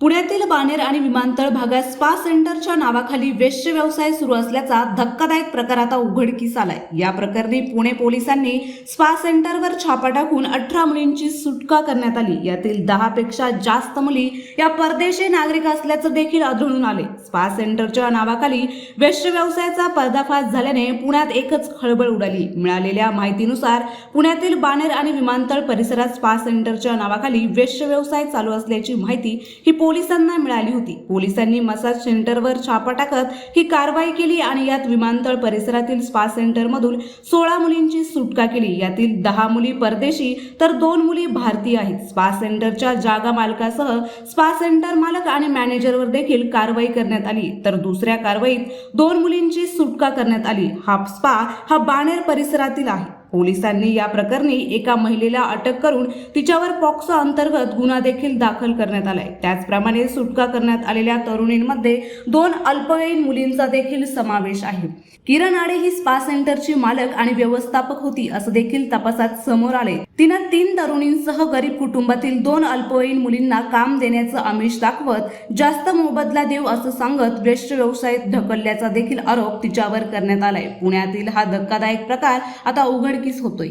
पुण्यातील बाणेर आणि विमानतळ भागात स्पा सेंटरच्या नावाखाली वेश्य व्यवसाय सुरू असल्याचा धक्कादायक प्रकार आता उघडकीस आलाय. या प्रकरणी पुणे पोलिसांनी स्पा सेंटरवर छापा टाकून अठरा मुलींची सुटका करण्यात आली. यातील दहा पेक्षा जास्त मुली या परदेशी नागरिक असल्याचं देखील आढळून आले स्पा सेंटरच्या नावाखाली वेश्य व्यवसायाचा पर्दाफाश झाल्याने पुण्यात एकच खळबळ उडाली. मिळालेल्या माहितीनुसार पुण्यातील बाणेर आणि विमानतळ परिसरात स्पा सेंटरच्या नावाखाली वेश्य व्यवसाय चालू असल्याची माहिती ही पोलिसांना मिळाली होती. पोलिसांनी मसाज सेंटरवर छापा टाकत ही कारवाई केली आणि यात विमानतळ परिसरातील स्पा सेंटरमधून सोळा मुलींची सुटका केली. यातील दहा मुली परदेशी तर दोन मुली भारतीय आहेत. स्पा सेंटरच्या जागा मालकासह स्पा सेंटर मालक आणि मॅनेजरवर देखील कारवाई करण्यात आली. तर दुसऱ्या कारवाईत दोन मुलींची सुटका करण्यात आली. हा स्पा हा बाणेर परिसरातील आहे. पोलिसांनी या प्रकरणी एका महिलेला अटक करून तिच्यावर पॉक्सो अंतर्गत गुन्हा देखील दाखल करण्यात आलाय. त्याचप्रमाणे सुटका करण्यात आलेल्या तरुणींमध्ये दोन अल्पवयीन मुलींचा देखील समावेश आहे. किरण आडे ही स्पा सेंटरची मालक आणि व्यवस्थापक होती असं देखील तपासात समोर आले तिनं तीन तरुणींसह गरीब कुटुंबातील दोन अल्पवयीन मुलींना काम देण्याचं आमिष दाखवत जास्त मोबदला देऊ असं सांगत वेश्य व्यवसायात ढकलल्याचा देखील आरोप तिच्यावर करण्यात आलाय. पुण्यातील हा धक्कादायक प्रकार आता उघडकीस होतोय.